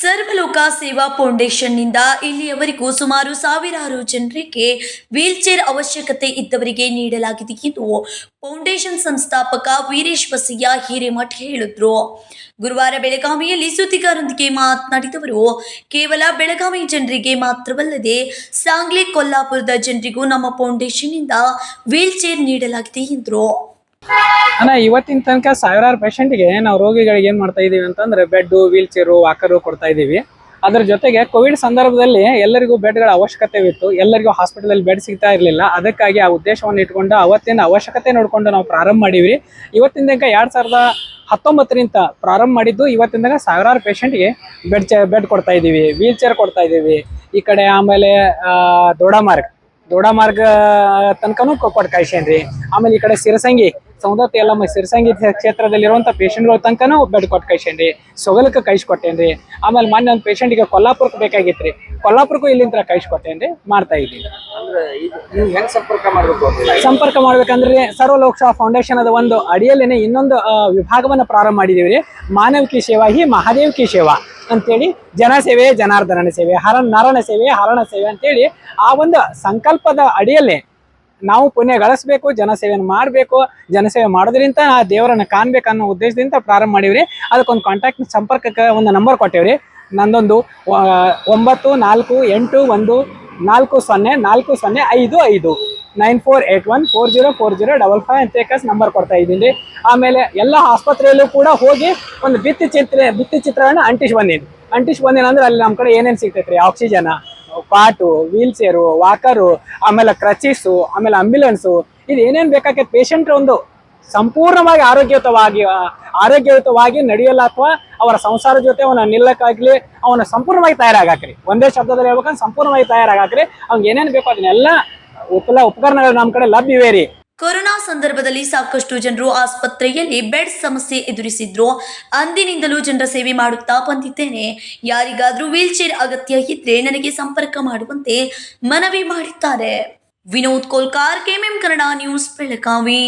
ಸರ್ವಲೋಕ ಸೇವಾ ಫೌಂಡೇಶನ್ನಿಂದ ಇಲ್ಲಿಯವರೆಗೂ ಸುಮಾರು ಸಾವಿರಾರು ಜನರಿಗೆ ವೀಲ್ಚೇರ್ ಅವಶ್ಯಕತೆ ಇದ್ದವರಿಗೆ ನೀಡಲಾಗಿದೆ ಎಂದು ಫೌಂಡೇಶನ್ ಸಂಸ್ಥಾಪಕ ವೀರೇಶ್ ಬಸಯ್ಯ ಹಿರೇಮಠ್ ಹೇಳಿದ್ರು. ಗುರುವಾರ ಬೆಳಗಾವಿಯಲ್ಲಿ ಸುದ್ದಿಗಾರರೊಂದಿಗೆ ಮಾತನಾಡಿದವರು, ಕೇವಲ ಬೆಳಗಾವಿ ಜನರಿಗೆ ಮಾತ್ರವಲ್ಲದೆ ಸಾಂಗ್ಲಿ ಕೊಲ್ಲಾಪುರದ ಜನರಿಗೂ ನಮ್ಮ ಫೌಂಡೇಶನ್ನಿಂದ ವೀಲ್ಚೇರ್ ನೀಡಲಾಗಿದೆ ಎಂದರು. ಅಣ್ಣ, ಇವತ್ತಿನ ತನಕ ಸಾವಿರಾರು ಪೇಷಂಟ್ಗೆ ನಾವು ರೋಗಿಗಳಿಗೆ ಏನು ಮಾಡ್ತಾ ಇದೀವಿ ಅಂತಂದ್ರೆ ಬೆಡ್ ವೀಲ್ ಚೇರು ವಾಕರು ಕೊಡ್ತಾ ಇದೀವಿ. ಅದ್ರ ಜೊತೆಗೆ ಕೋವಿಡ್ ಸಂದರ್ಭದಲ್ಲಿ ಎಲ್ಲರಿಗೂ ಬೆಡ್ಗಳ ಅವಶ್ಯಕತೆ ಇತ್ತು. ಎಲ್ಲರಿಗೂ ಹಾಸ್ಪಿಟಲ್ ಬೆಡ್ ಸಿಗ್ತಾ ಇರಲಿಲ್ಲ. ಅದಕ್ಕಾಗಿ ಆ ಉದ್ದೇಶವನ್ನು ಇಟ್ಕೊಂಡು ಅವತ್ತಿನ ಅವಶ್ಯಕತೆ ನೋಡಿಕೊಂಡು ನಾವು ಪ್ರಾರಂಭ ಮಾಡೀವಿ ಇವತ್ತಿನ ತನಕ ಎರಡು ಸಾವಿರದ ಹತ್ತೊಂಬತ್ತರಿಂದ ಪ್ರಾರಂಭ ಮಾಡಿದ್ದು ಇವತ್ತಿನ ತನಕ ಸಾವಿರಾರು ಪೇಷಂಟ್ಗೆ ಬೆಡ್ ಚೇ ಬೆಡ್ ಕೊಡ್ತಾ ಇದೀವಿ. ವೀಲ್ ಚೇರ್ ಕೊಡ್ತಾ ಇದೀವಿ. ಈ ಕಡೆ ಆಮೇಲೆ ದೊಡ್ಡ ಮಾರ್ಗ ದೊಡ್ಡ ಮಾರ್ಗ ತನಕನೂ ಕೊಟ್ಟು ಕಳ್ಸೇನ್ರಿ ಆಮೇಲೆ ಈ ಕಡೆ ಸಿರಸಂಗಿ. ಸೌದತ್ತಿ ಎಲ್ಲಮ್ಮ ಸಿರಸಂಗಿ ಕ್ಷೇತ್ರದಲ್ಲಿರುವಂಥ ಪೇಷಂಟ್ಗಳ ತನಕನೂ ಬೆಡ್ ಕೊಟ್ಟು ಕಳ್ಸೇನ್ರಿ ಸೊಗಲಕ್ಕೆ ಕಳ್ಸಿಕೊಟ್ಟೇನ್ರಿ ಆಮೇಲೆ ಮೊನ್ನೆ ಒಂದು ಪೇಷಂಟಿಗೆ ಕೊಲ್ಲಾಪುರಕ್ಕೆ ಬೇಕಾಗಿತ್ರಿ. ಕೊಲ್ಲಾಪುರಕ್ಕೂ ಇಲ್ಲಿಂದ ಕಳ್ಸಿಕೊಟ್ಟೇನ್ರಿ ಮಾಡ್ತಾ ಇದ್ದೀನಿ ಸಂಪರ್ಕ ಮಾಡಬೇಕು ಸಂಪರ್ಕ ಮಾಡ್ಬೇಕಂದ್ರೆ ಸರ್ವಲೋಕ್ಷ ಫೌಂಡೇಶನ್ ಅದ ಒಂದು ಅಡಿಯಲ್ಲೇನೆ ಇನ್ನೊಂದು ವಿಭಾಗವನ್ನು ಪ್ರಾರಂಭ ಮಾಡಿದೀವಿ ರೀ. ಮಾನವಿಕಿ ಸೇವಾ ಹಿ ಮಹಾದೇವ್ಕಿ ಸೇವಾ ಅಂತೇಳಿ ಜನಸೇವೆ ಜನಾರ್ದನ ಸೇವೆ ಹರ ನರಣ ಸೇವೆ ಹರಣ ಸೇವೆ ಅಂತೇಳಿ ಆ ಒಂದು ಸಂಕಲ್ಪದ ಅಡಿಯಲ್ಲೇ ನಾವು ಪುಣ್ಯ ಗಳಿಸ್ಬೇಕು ಜನಸೇವೆಯನ್ನು ಮಾಡಬೇಕು, ಜನಸೇವೆ ಮಾಡೋದ್ರಿಂದ ಆ ದೇವರನ್ನ ಕಾಣಬೇಕು ಅನ್ನೋ ಉದ್ದೇಶದಿಂದ ಪ್ರಾರಂಭ ಮಾಡೀವ್ರಿ. ಅದಕ್ಕೊಂದು ಕಾಂಟ್ಯಾಕ್ಟ್ ಸಂಪರ್ಕಕ್ಕೆ ಒಂದು ನಂಬರ್ ಕೊಟ್ಟೇವ್ರಿ. ನಂದೊಂದು ಒಂಬತ್ತು, ನಾಲ್ಕು, ಎಂಟು, ಒಂದು, ನಾಲ್ಕು, ಸೊನ್ನೆ ನಾಲ್ಕು, ಸೊನ್ನೆ, ಐದು ಐದು. Nine four eight one four zero four zero double five ಅಂತ ನಂಬರ್ ಕೊಡ್ತಾ ಇದ್ದೀನಿ. ಆಮೇಲೆ ಎಲ್ಲ ಆಸ್ಪತ್ರೆಯಲ್ಲೂ ಕೂಡ ಹೋಗಿ ಒಂದು ಭಿತ್ತಿ ಚಿತ್ರ ಭಿತ್ತಿ ಚಿತ್ರವನ್ನು ಅಂಟಿಸಿ ಬಂದೀನಿ ಅಂಟಿಸಿ ಬಂದೇನಂದ್ರೆ ಅಲ್ಲಿ ನಮ್ಮ ಕಡೆ ಏನೇನು ಸಿಗ್ತೈತೆ ರೀ oxygen. Pot wheel chair walker ಆಮೇಲೆ ಕ್ರಚಿಸು ಆಮೇಲೆ ಅಂಬ್ಯುಲೆನ್ಸು ಇದು ಏನೇನು ಬೇಕಾಗತ್ತೆ ಪೇಷಂಟ್ ಒಂದು ಸಂಪೂರ್ಣವಾಗಿ ಆರೋಗ್ಯಯುತವಾಗಿ ಆರೋಗ್ಯಯುತವಾಗಿ ನಡೆಯಲ್ಲ ಅಥವಾ ಅವರ ಸಂಸಾರ ಜೊತೆ ಅವನ ನಿಲ್ಲಕ್ಕಾಗ್ಲಿ, ಅವನ ಸಂಪೂರ್ಣವಾಗಿ ತಯಾರಾಗಾಕ್ರಿ. ಒಂದೇ ಶಬ್ದದಲ್ಲಿ ಹೇಳ್ಬೇಕಂದ್ರೆ ಸಂಪೂರ್ಣವಾಗಿ ತಯಾರಾಗಾಕ್ರಿ. ಅವ್ನಿಗೆ ಏನೇನು ಬೇಕೋ ಅದನ್ನೆಲ್ಲ ಉಪಲ, ಉಪಕರಣಗಳು ನಮ್ಮ ಕಡೆ ಲಭ್ಯವೇರಿ ಕೊರೋನಾ ಸಂದರ್ಭದಲ್ಲಿ ಸಾಕಷ್ಟು ಜನರು ಆಸ್ಪತ್ರೆಯಲ್ಲಿ ಬೆಡ್ ಸಮಸ್ಯೆ ಎದುರಿಸಿದ್ರು. ಅಂದಿನಿಂದಲೂ ಜನರ ಸೇವೆ ಮಾಡುತ್ತಾ ಬಂದಿದ್ದೇನೆ. ಯಾರಿಗಾದರೂ ವೀಲ್ ಚೇರ್ ಅಗತ್ಯ ಇದ್ರೆ ನನಗೆ ಸಂಪರ್ಕ ಮಾಡುವಂತೆ ಮನವಿ ಮಾಡಿದ್ದಾರೆ. Vinod Kolkar, KMM Kannada news Belagavi.